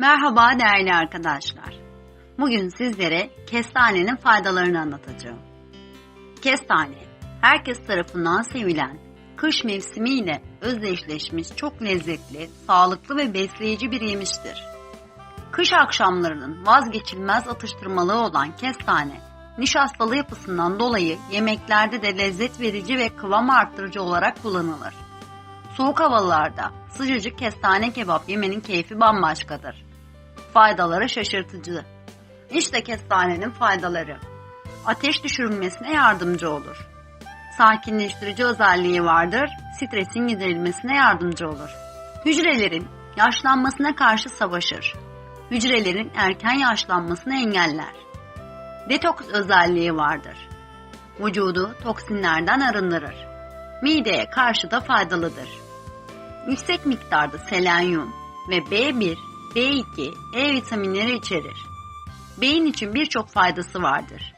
Merhaba değerli arkadaşlar. Bugün sizlere kestanenin faydalarını anlatacağım. Kestane, herkes tarafından sevilen, kış mevsimiyle özdeşleşmiş çok lezzetli, sağlıklı ve besleyici bir yemiştir. Kış akşamlarının vazgeçilmez atıştırmalığı olan kestane, nişastalı yapısından dolayı yemeklerde de lezzet verici ve kıvam arttırıcı olarak kullanılır. Soğuk havalarda sıcacık kestane kebap yemenin keyfi bambaşkadır. Faydaları şaşırtıcı. İşte kestanenin faydaları. Ateş düşürülmesine yardımcı olur. Sakinleştirici özelliği vardır, stresin giderilmesine yardımcı olur. Hücrelerin yaşlanmasına karşı savaşır. Hücrelerin erken yaşlanmasını engeller. Detoks özelliği vardır. Vücudu toksinlerden arındırır. Mideye karşı da faydalıdır. Yüksek miktarda selenyum ve B1, B2, E vitaminleri içerir. Beyin için birçok faydası vardır.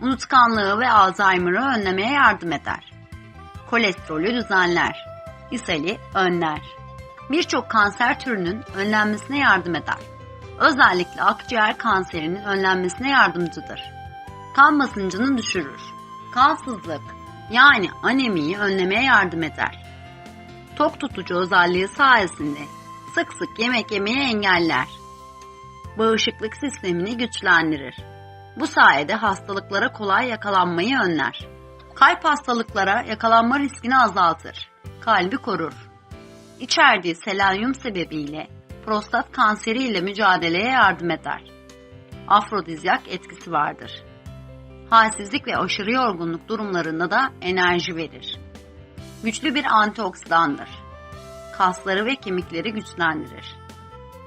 Unutkanlığı ve Alzheimer'ı önlemeye yardım eder. Kolesterolü düzenler. İshali önler. Birçok kanser türünün önlenmesine yardım eder. Özellikle akciğer kanserinin önlenmesine yardımcıdır. Kan basıncını düşürür. Kansızlık yani anemiyi önlemeye yardım eder. Tok tutucu özelliği sayesinde sık sık yemek yemeyi engeller. Bağışıklık sistemini güçlendirir. Bu sayede hastalıklara kolay yakalanmayı önler. Kalp hastalıklara yakalanma riskini azaltır. Kalbi korur. İçerdiği selenyum sebebiyle prostat kanseri ile mücadeleye yardım eder. Afrodizyak etkisi vardır. Halsizlik ve aşırı yorgunluk durumlarında da enerji verir. Güçlü bir antioksidandır. Kasları ve kemikleri güçlendirir.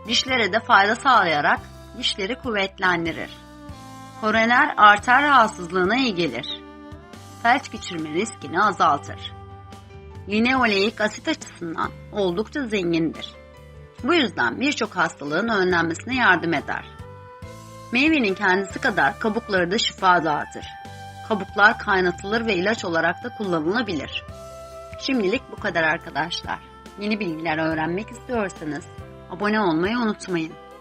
Dişlere de fayda sağlayarak dişleri kuvvetlendirir. Koroner arter rahatsızlığına iyi gelir. Felç geçirme riskini azaltır. Lineoleik asit açısından oldukça zengindir. Bu yüzden birçok hastalığın önlenmesine yardım eder. Meyvenin kendisi kadar kabukları da şifa dağıtır. Kabuklar kaynatılır ve ilaç olarak da kullanılabilir. Şimdilik bu kadar arkadaşlar. Yeni bilgiler öğrenmek istiyorsanız abone olmayı unutmayın.